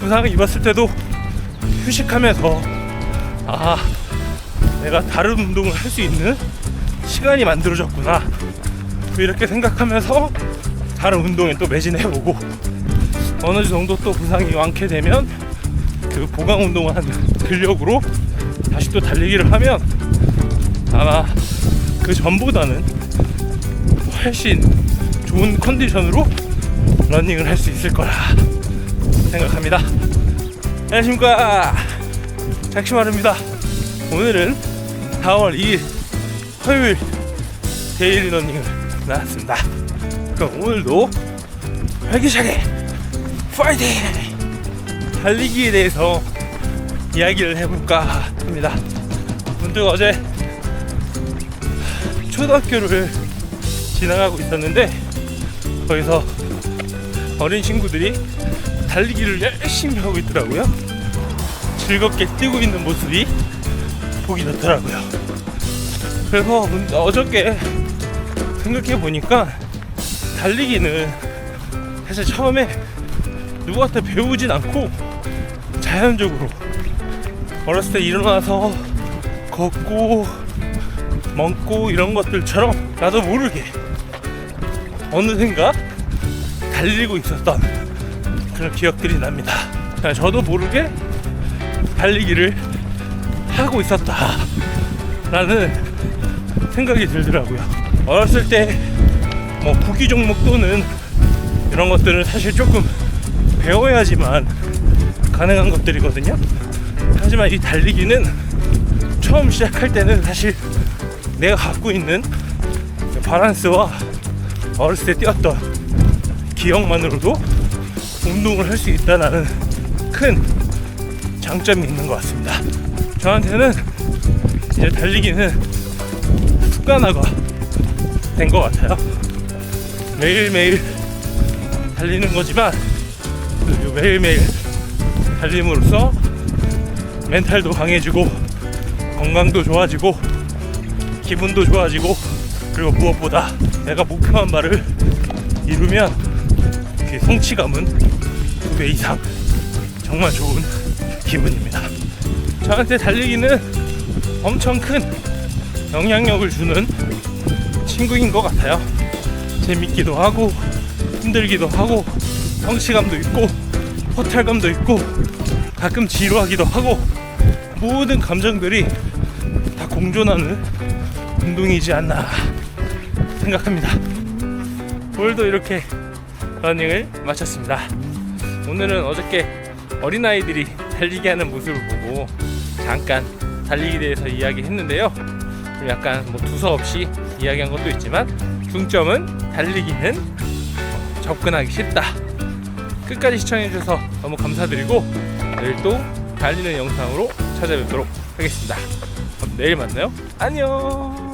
부상을 입었을 때도 휴식하면서 아 내가 다른 운동을 할 수 있는 시간이 만들어졌구나. 또 이렇게 생각하면서 다른 운동에 또 매진해보고 어느 정도 또 부상이 완쾌되면 그 보강 운동을 한 근력으로 다시 또 달리기를 하면 아마 그 전보다는 훨씬 좋은 컨디션으로 러닝을 할 수 있을 거라 생각합니다. 안녕하십니까 작심하루입니다. 오늘은 4월 2일 화요일 데일리 러닝을 나왔습니다. 그럼 오늘도 활기차게 파이팅! 달리기에 대해서 이야기를 해볼까 합니다. 문득 어제 초등학교를 지나가고 있었는데 거기서 어린 친구들이 달리기를 열심히 하고 있더라고요. 즐겁게 뛰고 있는 모습이 보기 좋더라고요. 그래서 문- 어저께 생각해 보니까 달리기는 사실 처음에 누구한테 배우진 않고 자연적으로 어렸을 때 일어나서 걷고 먹고 이런 것들처럼 나도 모르게 어느샌가 달리고 있었던 그런 기억들이 납니다. 저도 모르게 달리기를 하고 있었다라는 생각이 들더라고요. 어렸을 때 뭐 구기 종목 또는 이런 것들은 사실 조금 배워야지만 가능한 것들이거든요. 하지만 이 달리기는 처음 시작할 때는 사실 내가 갖고 있는 바란스와 어렸을 때 뛰었던 기억만으로도 운동을 할 수 있다는 큰 장점이 있는 것 같습니다. 저한테는 이제 달리기는 습관화가 된 것 같아요. 매일매일 달리는 거지만 그 매일매일 달림으로써 멘탈도 강해지고 건강도 좋아지고 기분도 좋아지고 그리고 무엇보다 내가 목표한 바를 이루면 그 성취감은 두 배 이상 정말 좋은 기분입니다. 저한테 달리기는 엄청 큰 영향력을 주는 친구인 것 같아요. 재밌기도 하고 힘들기도 하고 성취감도 있고 허탈감도 있고 가끔 지루하기도 하고 모든 감정들이 다 공존하는 운동이지 않나 생각합니다. 오늘도 이렇게 러닝을 마쳤습니다. 오늘은 어저께 어린아이들이 달리기 하는 모습을 보고 잠깐 달리기에 대해서 이야기했는데요. 약간 뭐 두서없이 이야기한 것도 있지만 중점은 달리기는 접근하기 쉽다. 끝까지 시청해주셔서 너무 감사드리고 내일 또 달리는 영상으로 찾아뵙도록 하겠습니다. 내일 만나요. 안녕.